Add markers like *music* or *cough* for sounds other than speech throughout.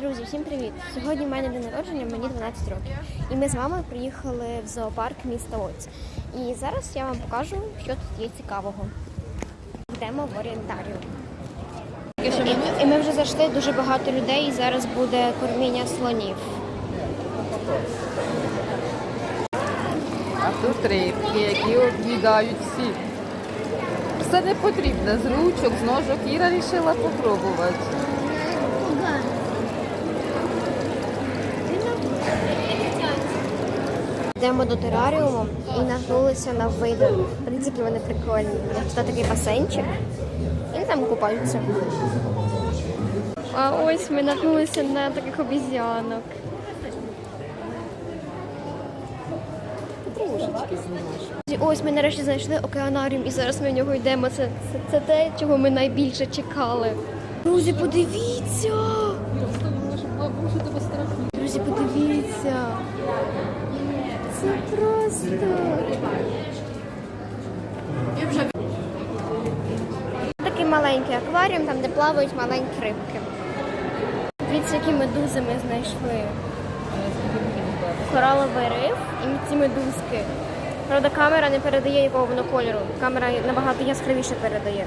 Друзі, всім привіт! Сьогодні в мене день народження, мені 12 років. І ми з мамою приїхали в зоопарк міста Лоць. І зараз я вам покажу, що тут є цікавого. Йдемо в орієнтаріум. І, ми вже зайшли дуже багато людей, і зараз буде корміння слонів. А тут рибки, які об'їдають всі. Все не потрібно з ручок, з ножок. Іра вирішила попробувати. Йдемо до тераріуму і наткнулися на види. В принципі, вони прикольні. Тут такий басейнчик. І там купаються. А ось ми наткнулися на таких обіз'янок. Ось ми нарешті знайшли океанаріум і зараз ми в нього йдемо. Це, це, це те, чого ми найбільше чекали. Друзі, подивіться! Друзі, подивіться! Це просто. Такий маленький акваріум, там де плавають маленькі рибки. Дивіться, які медузи ми знайшли. Кораловий риф і ці медузки. Правда, камера не передає якого воно кольору. Камера набагато яскравіше передає.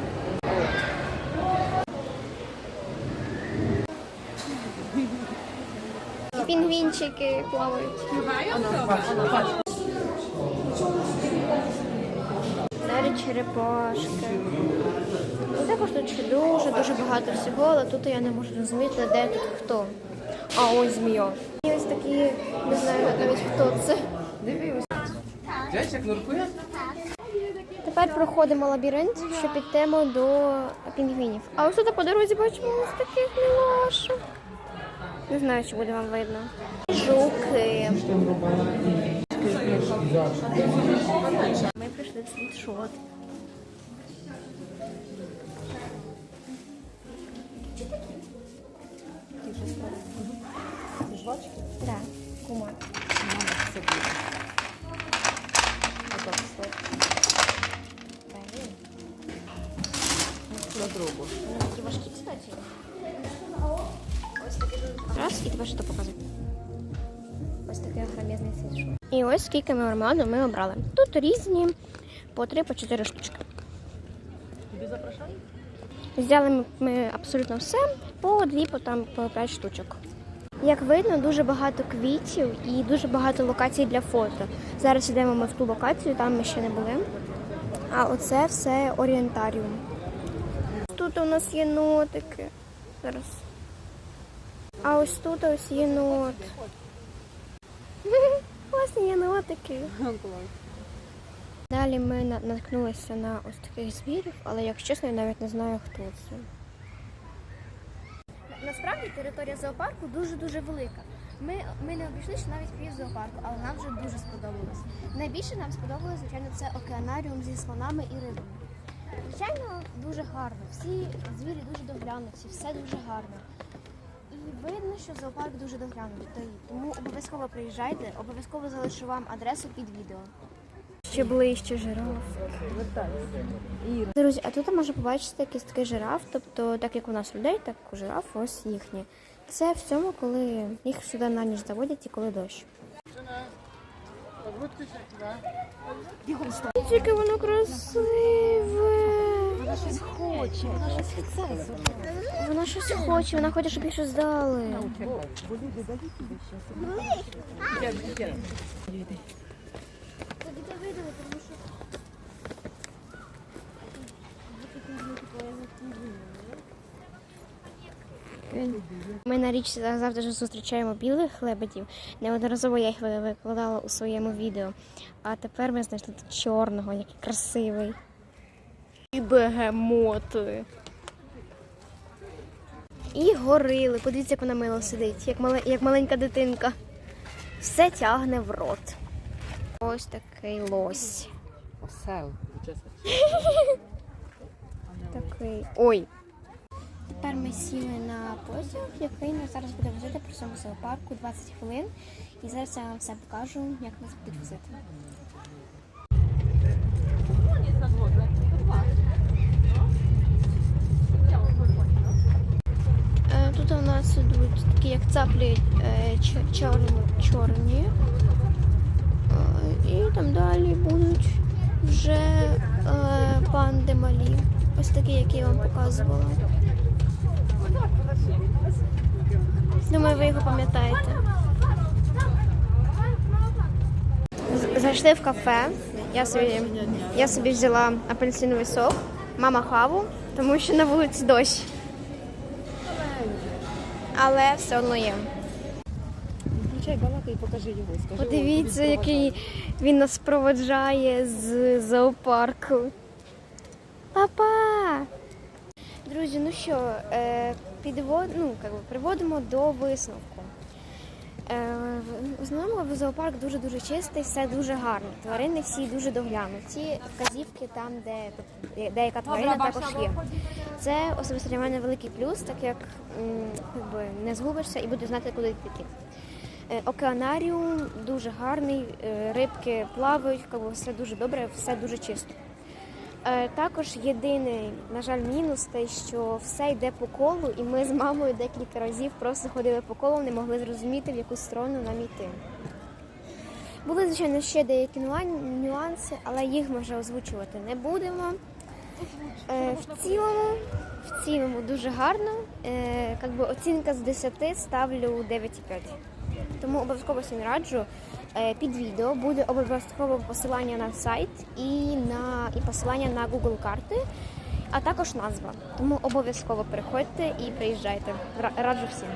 Пінгвінчики плавають. Далі черепашки. Ну, також тут ще дуже дуже багато всього, але тут я не можу зрозуміти, де тут хто. А ось змія. І ось такі, не знаю навіть хто це. Дивись. Дядьчик нуркує? Тепер проходимо лабіринт, щоб підемо до пінгвінів. А ось тут по дорозі бачимо ось таких мілашок. Не знаю, чи буде вам видно. Жуки. Ми прийшли в світшот. І тебе що показує. Ось такий громезний світшот. І ось скільки ми мармеладу ми обрали. Тут різні по три, по чотири штучки. Взяли ми- ми абсолютно все по дві, по там по п'ять штучок. Як видно, дуже багато квітів і дуже багато локацій для фото. Зараз йдемо ми в ту локацію, там ми ще не були. А оце все орієнтаріум. Тут у нас є нотики. Зараз. А ось тут ось єнот. Класні *laughs* єнотики. Далі ми наткнулися на ось таких звірів, але якщо чесно, я навіть не знаю, хто це. Насправді територія зоопарку дуже-дуже велика. Ми, ми не ще навіть пів зоопарку, але нам вже дуже сподобалось. Найбільше нам сподобалось, звичайно, це океанаріум зі слонами і рибами. Звичайно, дуже гарно. Всі звірі дуже доглянуті, все дуже гарно. Видно, що зоопарк дуже доглянутий. Тому обов'язково приїжджайте, обов'язково залишу вам адресу під відео. Ще ближче жираф. Друзі, а тут можна побачити такий жираф, тобто так як у нас людей, так у жираф ось їхні. Це в цьому, коли їх сюди на ніч заводять і коли дощ. Яке воно красиве. Вона щось хоче, вона щось хоче. Вона щось хоче, вона хоче, щоб їй щось дали. Ми на річці завжди зустрічаємо білих лебедів. Неодноразово я їх викладала у своєму відео. А тепер ми знайшли чорного, який красивий. І бегемоти. І горили. Подивіться, як вона мило сидить, як, мале, як маленька дитинка. Все тягне в рот. Ось такий лось. Осел. Такий. Ой. Тепер ми сіли на потяг, який нас зараз буде возити по всьому зоопарку 20 хвилин. І зараз я вам все покажу, як нас будуть возити. Е, Тут тут у нас ідуть такі як цаплі е, чор- чорні, чорні. Е, І там далі будуть вже е, панди малі. Ось такі, які я вам показувала. Думаю, ви його пам'ятаєте. Зайшли в кафе. Я собі, я собі взяла апельсиновий сок, мама хаву, тому що на вулиці дощ. Але все одно є. Включай балака і покажи його. Скажи, Подивіться, який він нас проводжає з зоопарку. Папа! Друзі, ну що, е, підвод, ну, как би, приводимо до висновку. Е, в- основному зоопарк дуже-дуже чистий, все дуже гарно. Тварини всі дуже доглянуті. Вказівки там, де- деяка тварина також є. Це особисто для мене великий плюс, так як якби, не згубишся і будеш знати, куди піти. Е, Океанаріум дуже гарний, е, рибки плавають, якби все дуже добре, все дуже чисто. Е, Також єдиний, на жаль, мінус те, що все йде по колу, і ми з мамою декілька разів просто ходили по колу, не могли зрозуміти, в яку сторону нам йти. Були, звичайно, ще деякі нюанси, але їх ми вже озвучувати не будемо. Е, В цілому, в цілому дуже гарно. Е, Как би оцінка з 10 ставлю 9,5. Тому обов'язково всім раджу. Е, Під відео буде обов'язково посилання на сайт і на і посилання на Google карти, а також назва. Тому обов'язково приходьте і приїжджайте. Ра- Раджу всім.